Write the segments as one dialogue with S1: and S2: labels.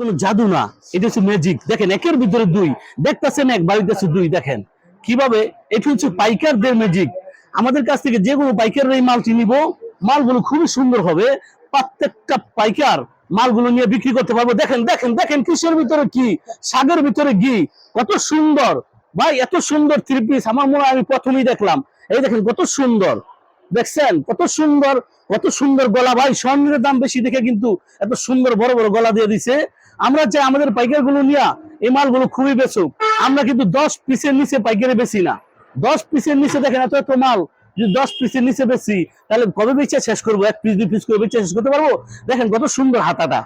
S1: কোনো জাদু না। এটা হচ্ছে ম্যাজিক দেখেন, একের ভিতরে দুই। দেখতেছেন এক বাড়িতেছে দুই, দেখেন। কীভাবে? এটা হচ্ছে পাইকারদের ম্যাজিক আমাদের কাছ থেকে যে কোনো পাইকারের এই মালটি নিব। মালগুলো খুবই সুন্দর হবে। প্রত্যেকটা পাইকার মালগুলো নিয়ে বিক্রি করতে পারব। দেখেন দেখেন দেখেন কিসের ভিতরে কি? শাকের ভিতরে ঘি কত সুন্দর। ভাই, এত সুন্দর থ্রি পিস আমার মনে হয় আমি প্রথমেই দেখলাম। এই দেখেন, কত সুন্দর। দেখছেন? কত সুন্দর কত সুন্দর গলা। ভাই, স্বর্ণের দাম বেশি দেখে কিন্তু এত সুন্দর বড় বড় গলা দিয়ে দিছে। আমরা চাই আমাদের পাইকারগুলো নিয়ে এই মালগুলো খুবই বেচুক। আমরা কিন্তু দশ পিসের নিচে পাইকারি বেশি না। দশ পিসের নিচে দেখেন এত এত মাল। যদি দশ পিসের নিচে বেশি তাহলে কবে বেচে শেষ করব? এক পিস, দুই পিস করে বেচে শেষ করতে পারব? দেখেন কত সুন্দর হাতাটা।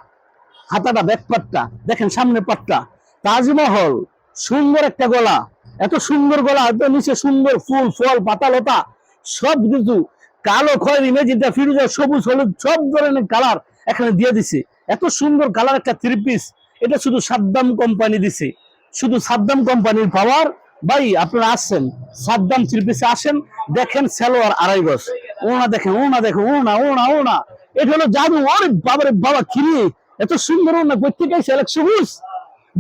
S1: হাতাটা ব্যাক পাটটা। দেখেন সামনে পাটটা। তাজমহল, সুন্দর একটা গলা। এত সুন্দর গলা, এত নিচে সুন্দর ফুল, ফল, পাতা, লতা। সব কিছু কালো খয়ের ইমেজিনটা ফিরোজা, সবুজ, হলুদ, সব ধরনের কালার এখানে দিয়ে দিছে। এত সুন্দর কালার একটা থ্রি পিস এটা শুধু সাদ্দাম কোম্পানি দিছে। শুধু সাদ্দাম কোম্পানির পাওয়ার ভাই, আপনারা আসছেন, সাদ্দাম থ্রি পিসে আসেন, দেখেন সালোয়ার আড়াই গজ। ওনা দেখেন ওনা দেখেন ওনা ওনা ওনা এটা হলো জাদু আরে বাবারে বাবা কিরে এত সুন্দর ওনা প্রত্যেকে অ্যালেক্স সবুজ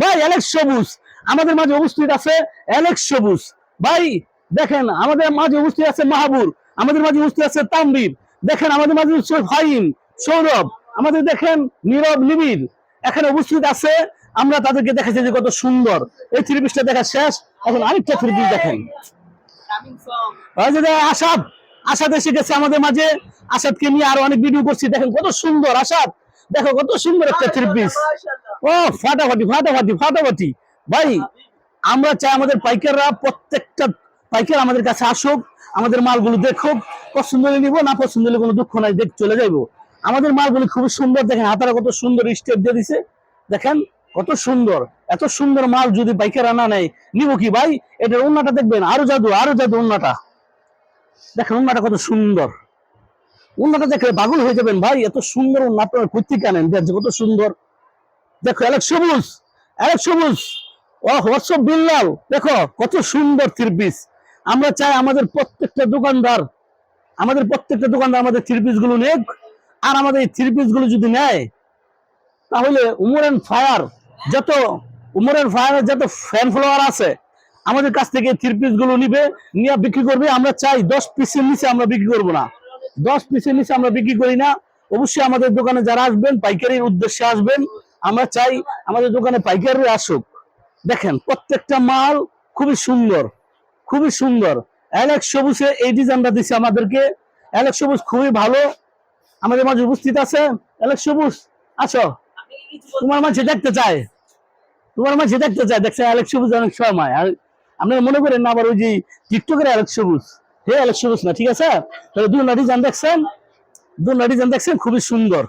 S1: ভাই অ্যালেক্স সবুজ আমাদের মাঝে উপস্থিত আছে অ্যালেক্স সবুজ ভাই, দেখেন, আমাদের মাঝে উপস্থিত আছে মাহাবুর। আমাদের মাঝে উপস্থিত আছে তাম্বির দেখেন, আমাদের মাঝে আছে সৌরভ। আমাদের দেখেন নীরব নিবিড়। এখানে উপস্থিত আছে, আমরা তাদেরকে দেখাচ্ছি যে কত সুন্দর। এই থ্রি পিসটা দেখা শেষ। এখন আরেকটা থ্রি পিস দেখেন। আসাদ আসাদ এসে গেছে আমাদের মাঝে। আসাদকে নিয়ে আরও অনেক ভিডিও করছি। দেখেন কত সুন্দর আসাদ দেখো কত সুন্দর একটা থ্রি পিস। ও, ফাটাফাটি ফাটাফাটি ফাটাফাটি। ভাই, আমরা চাই আমাদের পাইকাররা প্রত্যেকটা পাইকার আমাদের কাছে আসুক, আমাদের মালগুলো দেখুক। পছন্দ নিবো, না পছন্দ হলে কোনো দুঃখ নাই, দেখ, চলে যাইবো। আমাদের মালগুলো খুবই সুন্দর, দেখেন হাতারা কত সুন্দর স্টেপ দিয়ে দিছে। দেখেন কত সুন্দর, এত সুন্দর মাল যদি পাইকার আনা নেয়, নিবো কি ভাই? এটার উন্নাটা দেখবেন, আরও জাদু আরও জাদু উন্নাটা। দেখেন উন্নাটা কত সুন্দর। উন্নাটা দেখলে পাগল হয়ে যাবেন ভাই, এত সুন্দর উন্না আপনার কোথেকে আনেন দেখছে কত সুন্দর। দেখো অ্যালেক্স সবুজ অ্যালেক্স সবুজ ও হোয়াটসঅ্যাপ বিল্লাল? দেখো, কত সুন্দর থ্রি পিস আমরা চাই আমাদের প্রত্যেকটা দোকানদার, আমাদের প্রত্যেকটা দোকানদার আমাদের থ্রি পিসগুলো নেক। আর আমাদের এই থ্রি পিসগুলো যদি নেয়, তাহলে উমর অ্যান্ড ফায়ার যত, উমর অ্যান্ড ফায়ারের যত ফ্যান ফলোয়ার আছে, আমাদের কাছ থেকে থ্রি পিসগুলো নিবে, নিয়ে বিক্রি করবে। আমরা চাই দশ পিসের নিচে আমরা বিক্রি করব না। দশ পিসের নিচে আমরা বিক্রি করি না। অবশ্যই আমাদের দোকানে যারা আসবেন, পাইকারির উদ্দেশ্যে আসবেন, আমরা চাই আমাদের দোকানে পাইকারি আসুক। দেখেন, প্রত্যেকটা মাল খুবই সুন্দর খুবই সুন্দর। অ্যালেক্স সবুজে এই ডিজাইনটা দিচ্ছে আমাদেরকে। অ্যালেক্স সবুজ খুবই ভালো। আমাদের মাঝে উপস্থিত আছে এলেক সবুজ আছো তোমার মাঝে দেখতে চায় তোমার মাঝে দেখতে চাই, দেখছে এলেক সবুজ অনেক সময়। আর আপনারা মনে করেন না, আবার ওই যে টিকটকের এলেক সবুজ। হে এলেক সবুজ না, ঠিক আছে? তাহলে দু দুটা যান দেখছেন দু দুটা যান দেখছেন, খুবই সুন্দর।